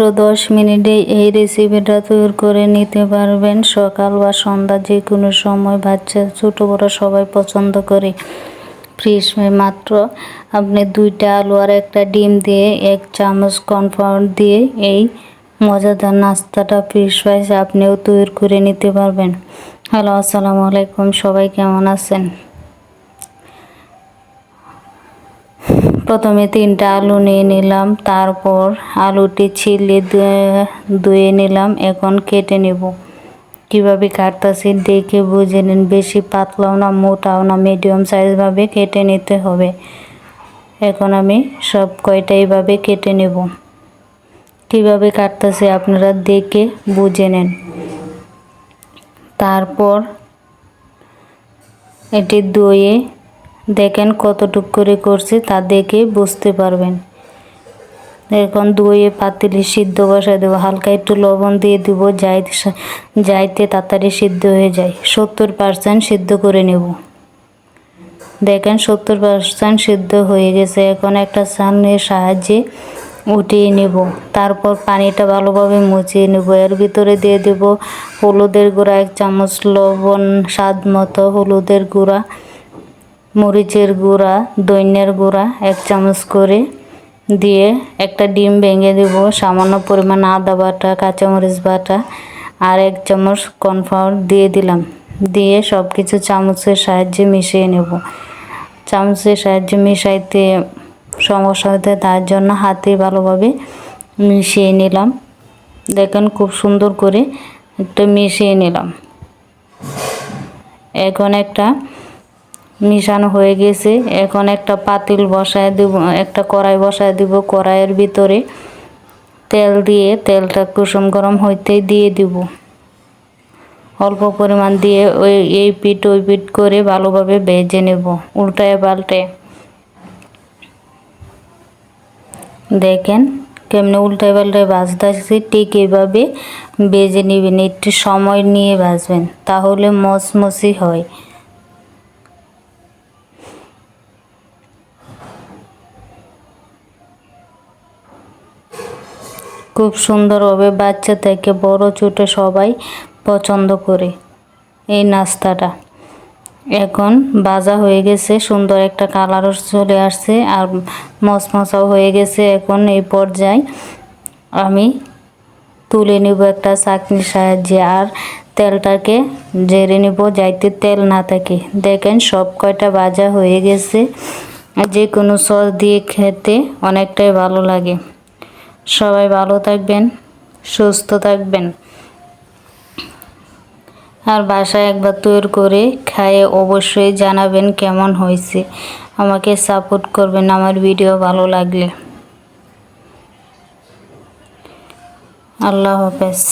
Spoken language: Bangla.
মাত্র দশ মিনিটে এই রেসিপিটা তৈরি করে নিতে পারবেন। সকাল বা সন্ধ্যা যে কোনো সময় বাচ্চা, ছোটো, বড় সবাই পছন্দ করে। ফ্রিজ মাত্র আপনি দুইটা আলু আর একটা ডিম দিয়ে এক চামচ কনফার্ম দিয়ে এই মজাদার নাস্তাটা ফ্রিজ ফ্রাইস আপনিও তৈরি করে নিতে পারবেন। হ্যালো, আসসালামু আলাইকুম, সবাই কেমন আছেন? প্রথমে তিনটা আলু নিয়ে নিলাম, তারপর আলুটি ছিলে ধুয়ে নিলাম, এখন কেটে নেব। কীভাবে কাটতেছি দেখে বুঝে নিন, বেশি পাতলাও না, মোটাও না মিডিয়াম সাইজভাবে কেটে নিতে হবে। এখন আমি সব কয়টা এইভাবে কেটে নেব। কীভাবে কাটতেছে আপনারা দেখে বুঝে নেন। তারপর এটি দইয়ে দেখেন কতটুক করে করছি তা দেখে বুঝতে পারবেন। এখন দইয়ে পাতিলি সিদ্ধ বসায় দেবো, হালকা একটু লবণ দিয়ে দেবো, যাই যাইতে তাড়াতাড়ি সিদ্ধ হয়ে যায়। সত্তর পার্সেন্ট সিদ্ধ করে নেব। দেখেন সত্তর পার্সেন্ট সিদ্ধ হয়ে গেছে। এখন একটা সানের সাহায্যে উঠিয়ে নেব। তারপর পানিটা ভালোভাবে মুছিয়ে নেব। এর ভিতরে দিয়ে দেব হলুদের গুঁড়া, এক চামচ লবণ, স্বাদ মতো হলুদের গুঁড়া। মরিচের গুঁড়া দৈন্যের গুঁড়া এক চামচ করে দিয়ে একটা ডিম ভেঙে দেব। সামান্য পরিমাণ আদা বাটা, কাঁচামরিচ বাটা আর এক চামচ কনফাউর দিয়ে দিলাম। দিয়ে সব কিছু চামচের সাহায্যে মিশিয়ে নেব। চামচের সাহায্যে মিশাইতে সমস্যা হতে তার জন্য হাতে ভালোভাবে মিশিয়ে নিলাম। দেখেন খুব সুন্দর করে একটু মিশিয়ে নিলাম। এখন একটা মিশানো হয়ে গেছে। এখন একটা পাতিল বসায় দেব, একটা কড়াই বসায় দেব। কড়াইয়ের ভিতরে তেল দিয়ে তেলটা কুসুম গরম হইতে দিয়ে দিব। অল্প পরিমাণ দিয়ে ওই, এই পিঠ ওই পিঠ করে ভালোভাবে ভেজে নেব। উল্টায় পাল্টে। দেখেন কেমনে উল্টায় পাল্টায় ভাজতেছি ঠিক এইভাবে বেজে নেবেন, একটু সময় নিয়ে ভাজবেন, তাহলে মচমচি হয়। খুব সুন্দরভাবে বাচ্চা থেকে বড় ছোটো সবাই পছন্দ করে এই নাস্তাটা। এখন ভাজা হয়ে গেছে, সুন্দর একটা কালারও চলে আসছে আর মশমশাও হয়ে গেছে। এখন এই পর্যায়ে আমি তুলে নিব একটা চাকনির সাহায্যে আর তেলটাকে জেরে নিব যাইতে তেল না থাকে। দেখেন সব কয়টা ভাজা হয়ে গেছে, যে কোনো সস দিয়ে খেতে অনেকটাই ভালো লাগে। সবাই ভালো থাকবেন, সুস্থ থাকবেন। আর বাসায় একবার তৈরি করে খায়ে অবশ্যই জানাবেন কেমন হয়েছে। আমাকে সাপোর্ট করবেন, আমার ভিডিও ভালো লাগলে। আল্লাহ হাফেজ।